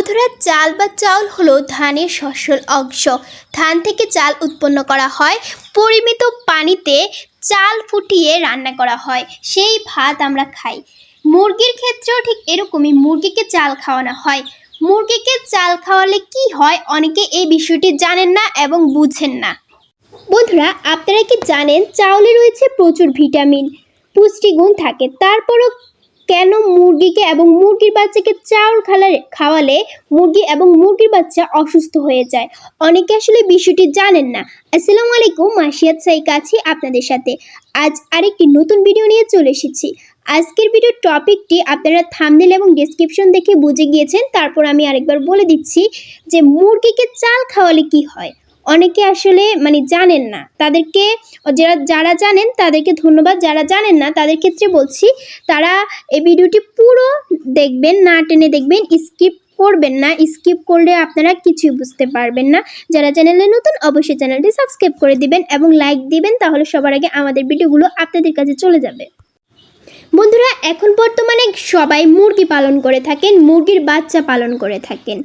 বন্ধুরা চাল বা চাউল হলো ধানের শস্যর অংশ। ধান থেকে চাল উৎপন্ন করা হয়। পরিমিত পানিতে চাল ফুটিয়ে রান্না করা হয়। সেই ভাত আমরা খাই। মুরগির ক্ষেত্রেও ঠিক এরকমই মুরগিকে চাল খাওয়ানো হয়। মুরগিকে চাল খাওয়ালে কি হয় অনেকে এই বিষয়টি জানেন না এবং বুঝেন না। বন্ধুরা, আপনারা কি জানেন চাউলে রয়েছে প্রচুর ভিটামিন? পুষ্টিগুণ থাকে। তারপরও কেন মুরগিকে এবং মুরগির বাচ্চাকে চাউল খালে খাওয়ালে মুরগি এবং মুরগির বাচ্চা অসুস্থ হয়ে যায়? অনেকে আসলে বিষয়টি জানেন না। আসসালামু আলাইকুম, মাসিয়াত সাইক আছি আপনাদের সাথে। আজ আরেকটি নতুন ভিডিও নিয়ে চলে এসেছি। আজকের ভিডিওর টপিকটি আপনারা থামনেল এবং ডেসক্রিপশন দেখে বুঝে গিয়েছেন। তারপর আমি আরেকবার বলে দিচ্ছি যে মুরগিকে চাল খাওয়ালে কি হয়? অনেকে আসলে মানে জানেন না। তাদেরকে যারা যারা জানেন তাদেরকে ধন্যবাদ, যারা জানেন না তাদের ক্ষেত্রে বলছি, তারা এই ভিডিওটি পুরো দেখবেন, না টেনে দেখবেন, স্কিপ করবেন না। স্কিপ করলে আপনারা কিছুই বুঝতে পারবেন না। যারা চ্যানেলে নতুন, অবশ্যই চ্যানেলটি সাবস্ক্রাইব করে দিবেন এবং লাইক দিবেন, তাহলে সবার আগে আমাদের ভিডিওগুলো আপনাদের কাছে চলে যাবে। বন্ধুরা, এখন বর্তমানে সবাই মুরগি পালন করে থাকেন, মুরগির বাচ্চা পালন করে থাকেন।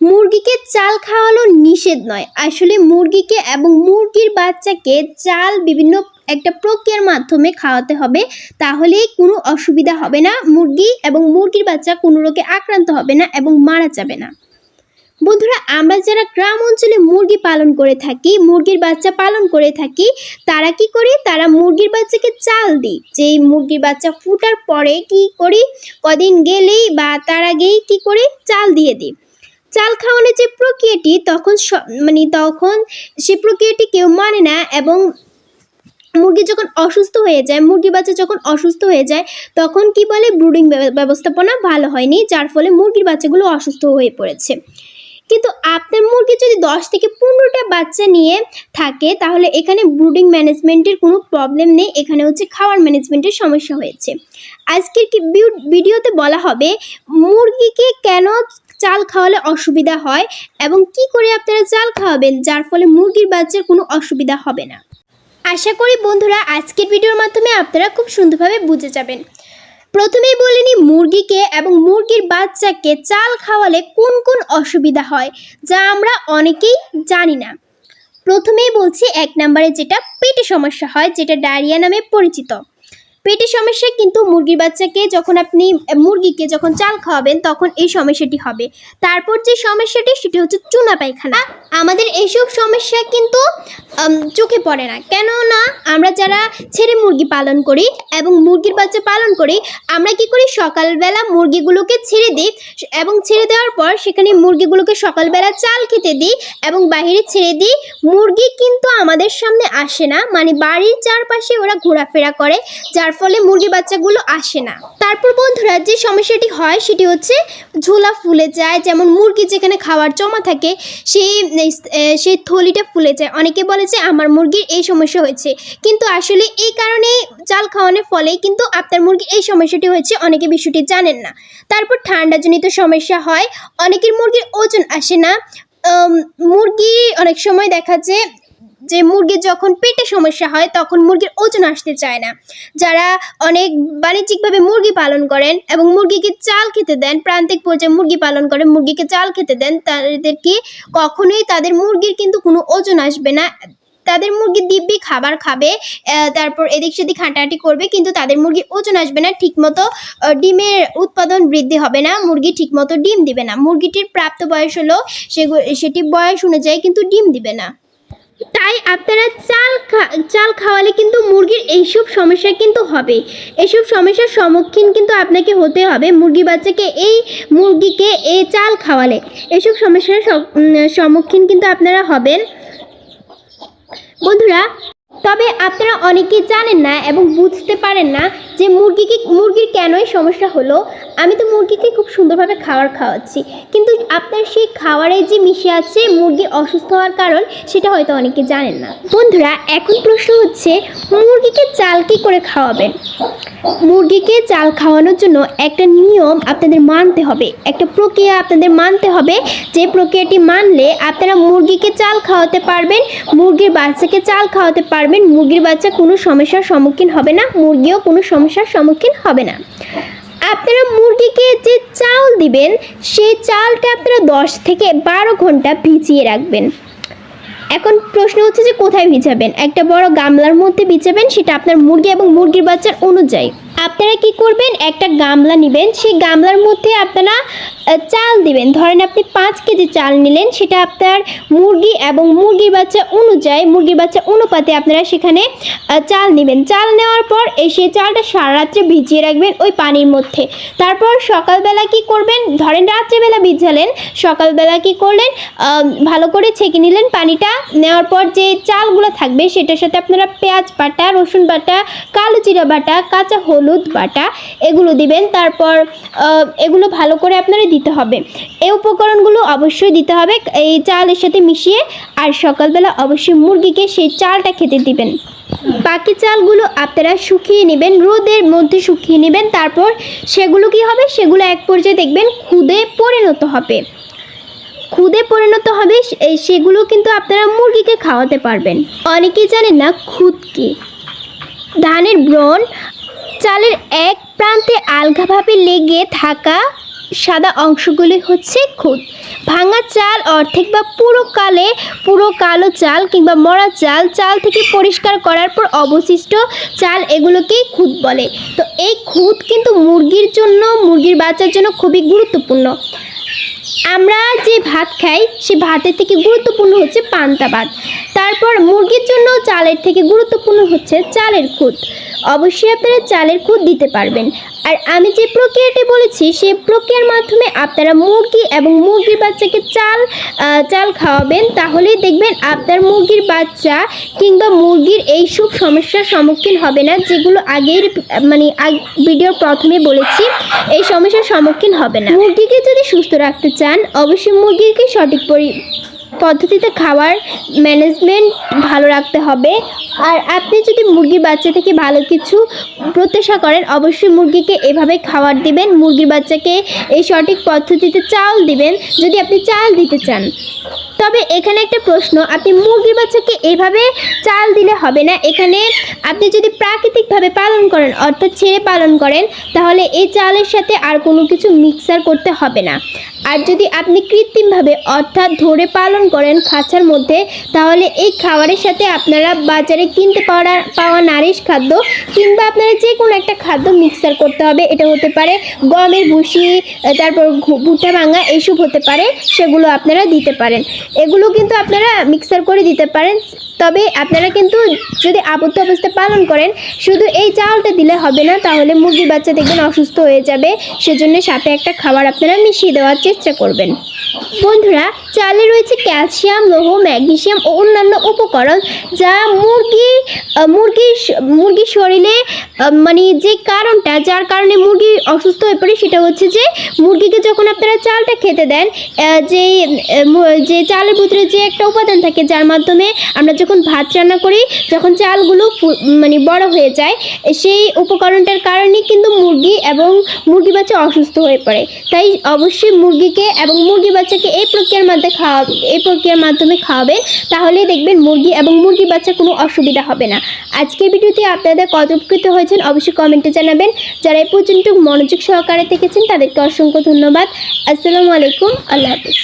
মুরগিকে চাল খাওয়ানো নিষেধ নয়। আসলে মুরগিকে এবং মুরগির বাচ্চাকে চাল বিভিন্ন একটা প্রক্রিয়ার মাধ্যমে খাওয়াতে হবে, তাহলেই কোনো অসুবিধা হবে না। মুরগি এবং মুরগির বাচ্চা কোনো রোগে আক্রান্ত হবে না এবং মারা যাবে না। বন্ধুরা, আমরা যারা গ্রাম অঞ্চলে মুরগি পালন করে থাকি, মুরগির বাচ্চা পালন করে থাকি, তারা কি করি? তারা মুরগির বাচ্চাকে চাল দিই। যেই মুরগির বাচ্চা ফুটার পরে কি করি? কদিন গেলেই বা তার আগেই কি করি? চাল দিয়ে দিই। চাল খাওয়ানোর যে প্রক্রিয়াটি, তখন মানে তখন সে প্রক্রিয়াটি কেউ মানে না এবং মুরগি যখন অসুস্থ হয়ে যায় মুরগি বাচ্চা যখন অসুস্থ হয়ে যায়, তখন কি বলে? ব্রুডিং ব্যবস্থাপনা ভালো হয়নি, যার ফলে মুরগির বাচ্চাগুলো অসুস্থ হয়ে পড়েছে। কিন্তু আপনার মুরগি যদি দশ থেকে পনেরোটা বাচ্চা নিয়ে থাকে, তাহলে এখানে ব্রুডিং ম্যানেজমেন্টের কোনো প্রবলেম নেই। এখানে হচ্ছে খাওয়ার ম্যানেজমেন্টের সমস্যা হয়েছে। আজকের কি ভিডিওতে বলা হবে মুরগিকে কেন চাল খাওয়ালে অসুবিধা হয় এবং কি করে আপনারা চাল খাওয়াবেন, যার ফলে মুরগির বাচ্চার কোনো অসুবিধা হবে না। আশা করি বন্ধুরা, আজকের ভিডিওর মাধ্যমে আপনারা খুব সুন্দরভাবে বুঝে যাবেন। প্রথমেই বলিনি মুরগিকে এবং মুরগির বাচ্চাকে চাল খাওয়ালে কোন কোন অসুবিধা হয়, যা আমরা অনেকেই জানি না। প্রথমেই বলছি এক নম্বরে যেটা পেটে সমস্যা হয়, যেটা ডায়রিয়া নামে পরিচিত। পেটে সমস্যা কিন্তু মুরগির বাচ্চাকে যখন আপনি, মুরগিকে যখন চাল খাওয়াবেন, তখন এই সমস্যাটি হবে। তারপর যে সমস্যাটি, সেটি হচ্ছে চুনা পায়খানা। আমাদের এইসব সমস্যা কিন্তু চোখে পড়ে না। কেননা, আমরা যারা ছেড়ে মুরগি পালন করি এবং মুরগির বাচ্চা পালন করি, আমরা কি করি? সকালবেলা মুরগিগুলোকে ছেড়ে দিই এবং ছেড়ে দেওয়ার পর সেখানে মুরগিগুলোকে সকালবেলা চাল খেতে দিই এবং বাইরে ছেড়ে দিই। মুরগি কিন্তু আমাদের সামনে আসে না। মানে বাড়ির চারপাশে ওরা ঘোরাফেরা করে, যার ফলে মুরগি বাচ্চাগুলো আসে না। তারপর বন্ধুরা যে সমস্যাটি হয় সেটি হচ্ছে ঝোলা ফুলে যায়, যেমন মুরগি যেখানে খাওয়ার জমা থাকে সেই সেই থলিটা ফুলে যায়। অনেকে বলে যে, আমার মুরগির এই সমস্যা হয়েছে। কিন্তু আসলে এই কারণে চাল খাওয়ানোর ফলে কিন্তু আপনার মুরগির এই সমস্যাটি হয়েছে। অনেকে বিষয়টি জানেন না। তারপর ঠান্ডাজনিত সমস্যা হয়। অনেকের মুরগির ওজন আসে না। মুরগি অনেক সময় দেখা যায় যে মুরগির যখন পেটে সমস্যা হয়, তখন মুরগির ওজন আসতে চায় না। যারা অনেক বাণিজ্যিকভাবে মুরগি পালন করেন এবং মুরগিকে চাল খেতে দেন, প্রান্তিক পর্যায়ে মুরগি পালন করেন মুরগিকে চাল খেতে দেন তাদেরকে কখনোই তাদের মুরগির কিন্তু কোনো ওজন আসবে না। তাদের মুরগি দিব্যি খাবার খাবে তারপর এদিক সেদিক হাঁটাহাঁটি করবে, কিন্তু তাদের মুরগির ওজন আসবে না, ঠিকমতো ডিমের উৎপাদন বৃদ্ধি হবে না, মুরগি ঠিকমতো ডিম দিবে না। মুরগিটির প্রাপ্ত বয়স হলো সেটি বয়স অনুযায়ী কিন্তু ডিম দিবে না। তাই আপনারা চাল চাল খাওয়ালে কিন্তু মুরগির এইসব সমস্যা কিন্তু হবে। এইসব সমস্যার সম্মুখীন কিন্তু আপনাকে হতে হবে মুরগি বাচ্চাকে, এই মুরগিকে এই চাল খাওয়ালে। এসব সমস্যার সম্মুখীন কিন্তু আপনারা হবেন। বন্ধুরা তবে আপনারা অনেকেই জানেন না এবং বুঝতে পারেন না যে মুরগিকে, মুরগির কেনই সমস্যা হলো। আমি তো মুরগিকে খুব সুন্দরভাবে খাবার খাওয়াচ্ছি। কিন্তু আপনার সেই খাবারে যে মিশে আছে মুরগির অসুস্থ হওয়ার কারণ, সেটা হয়তো অনেকে জানেন না। বন্ধুরা, এখন প্রশ্ন হচ্ছে, মুরগিকে চাল কী করে খাওয়াবেন? মুরগিকে চাল খাওয়ানোর জন্য একটা নিয়ম আপনাদের মানতে হবে। একটা প্রক্রিয়া আপনাদের মানতে হবে। যে প্রক্রিয়াটি মানলে আপনারা মুরগিকে চাল খাওয়াতে পারবেন, মুরগির বাচ্চাকে চাল খাওয়াতে পারবেন মুরগির বাচ্চা কোনো সমস্যার সম্মুখীন হবে না, মুরগিও কোনো সমস্যার সম্মুখীন হবে না। আপনারা মুরগিকে যে চাল দিবেন, সেই চালটা আপনারা দশ থেকে বারো ঘণ্টা ভিজিয়ে রাখবেন। এখন প্রশ্ন হচ্ছে যে কোথায় ভিজাবেন? একটা বড় গামলার মধ্যে ভিজাবেন, সেটা আপনার মুরগি এবং মুরগির বাচ্চার অনুযায়ী। আপনারা কি করবেন? একটা গামলা নেবেন। সেই গামলার মধ্যে আপনারা চাল দিবেন। ধরেন আপনি পাঁচ কেজি চাল নিলেন, সেটা আপনার মুরগি এবং মুরগির বাচ্চা অনুযায়ী, মুরগির বাচ্চা অনুপাতে আপনারা সেখানে চাল নেবেন। চাল নেওয়ার পর এই সেই চালটা সারা রাত্রে ভিজিয়ে রাখবেন ওই পানির মধ্যে। তারপর সকালবেলা কি করবেন? ধরেন রাত্রেবেলা ভিজালেন, সকালবেলা কি করলেন? ভালো করে ছেঁকে নিলেন পানিটা। নেওয়ার পর যে চালগুলো থাকবে, সেটার সাথে আপনারা পেঁয়াজ বাটা, রসুন বাটা, কালো জিরা বাটা, কাঁচা হলুদ বাটা, এগুলো দিবেন। তারপর এগুলো ভালো করে আপনারা দিতে হবে। এই উপকরণগুলো অবশ্যই দিতে হবে। এই চালের সাথে মিশিয়ে আর সকালবেলা অবশ্যই মুরগিকে সেই চালটা খেতে দিবেন। বাকি চালগুলো আপনারা শুকিয়ে নেবেন, রোদের মধ্যে শুকিয়ে নেবেন। তারপর সেগুলো কি হবে? সেগুলো এক পর্যায়ে দেখবেন খুদে পরিণত হবে। খুদে পরিণত হবে সেগুলো কিন্তু আপনারা মুরগিকে খাওয়াতে পারবেন। অনেকেই জানেন না খুদ কি ধানের ব্রণ চালের এক প্রান্তে আলগাভাবে লেগে থাকা সাদা অংশগুলি হচ্ছে খুদ। ভাঙা চাল অর্ধেক বা পুরো কালে পুরো কালো চাল কিংবা মরা চাল চাল থেকে পরিষ্কার করার পর অবশিষ্ট চাল এগুলোকেই খুদ বলে। তো এই খুদ কিন্তু মুরগির জন্য, মুরগির বাচ্চার জন্য খুবই গুরুত্বপূর্ণ। আমরা যে ভাত খাই, সে ভাতের থেকে গুরুত্বপূর্ণ হচ্ছে পান্তা ভাত। তারপর মুরগির জন্য চালের থেকে গুরুত্বপূর্ণ হচ্ছে চালের খুদ অবশ্যই আপনারা চালের খুদ দিতে পারবেন। আর আমি যে প্রক্রিয়াটি বলেছি, সেই প্রক্রিয়ার মাধ্যমে আপনারা মুরগি এবং মুরগির বাচ্চাকে চাল চাল খাওয়াবেন। তাহলেই দেখবেন আপনার মুরগির বাচ্চা কিংবা মুরগির এইসব সমস্যার সম্মুখীন হবে না, যেগুলো আগের মানে ভিডিওর প্রথমে বলেছি, এই সমস্যার সম্মুখীন হবে না। মুরগিকে যদি সুস্থ রাখতে চান, অবশ্যই মুরগিকে সঠিক পরি পদ্ধতিতে খাওয়ার ম্যানেজমেন্ট ভালো রাখতে হবে। আর আপনি যদি মুরগির বাচ্চা থেকে ভালো কিছু প্রত্যাশা করেন, অবশ্যই মুরগিকে এভাবে খাবার দিবেন। মুরগির বাচ্চাকে এই সঠিক পদ্ধতিতে চাল দিবেন, যদি আপনি চাল দিতে চান। তবে এখানে একটা প্রশ্ন, আপনি মুরগির বাচ্চাকে এভাবে চাল দিলে হবে না। এখানে আপনি যদি প্রাকৃতিকভাবে পালন করেন, অর্থাৎ ছেড়ে পালন করেন, তাহলে এই চালের সাথে আর কোনো কিছু মিক্সার করতে হবে না। আর যদি আপনি কৃত্রিমভাবে, অর্থাৎ ধরে পালন করেন খাঁচার মধ্যে, তাহলে এই খাবারের সাথে আপনারা বাজারে কিনতে পাওয়া পাওয়া নারিশ খাদ্য কিংবা আপনারা যে কোনো একটা খাদ্য মিক্সার করতে হবে। এটা হতে পারে গমের ভুসি তারপর ভুট্টা ভাঙা এইসব হতে পারে, সেগুলো আপনারা দিতে পারেন। এগুলো কিন্তু আপনারা মিক্সার করে দিতে পারেন। তবে আপনারা কিন্তু যদি আবদ্ধ অবস্থায় পালন করেন, শুধু এই চালটা দিলে হবে না, তাহলে মুরগির বাচ্চা দেখবেন অসুস্থ হয়ে যাবে। সেজন্য সাথে একটা খাবার আপনারা মিশিয়ে দেওয়ার করবেন। বন্ধুরা চালে রয়েছে ক্যালসিয়াম লৌহ ম্যাগনেসিয়াম ও অন্যান্য উপকরণ যা মুরগি আহ, মুরগির শরীরে মানে যে কারণটা যার কারণে মুরগি অসুস্থ হয়ে পড়ে সেটা হচ্ছে যে মুরগিকে যখন আপনারা চালটা খেতে দেন যে যে চালের ভিতরে যে একটা উপাদান থাকে যার মাধ্যমে আমরা যখন ভাত রান্না করি যখন চালগুলো মানে বড় হয়ে যায় সেই উপকরণটার কারণে কিন্তু মুরগি এবং মুরগি বাচ্চা অসুস্থ হয়ে পড়ে। তাই অবশ্যই মুরগিকে এবং মুরগি বাচ্চাকে এই প্রক্রিয়ার মধ্যে খাওয়া এই প্রক্রিয়ার মাধ্যমে খাওয়াবেন, তাহলেই দেখবেন মুরগি এবং মুরগি বাচ্চার কোনো অসুবিধা হবে না। আজকের ভিডিওতে আপনাদের কত উপকৃত হয়েছেন অবশ্যই কমেন্টে জানাবেন। যারা এই পর্যন্ত মনোযোগ সহকারে থেকেছেন তাদেরকে অসংখ্য ধন্যবাদ। আসসালামু আলাইকুম, আল্লাহ হাফিজ।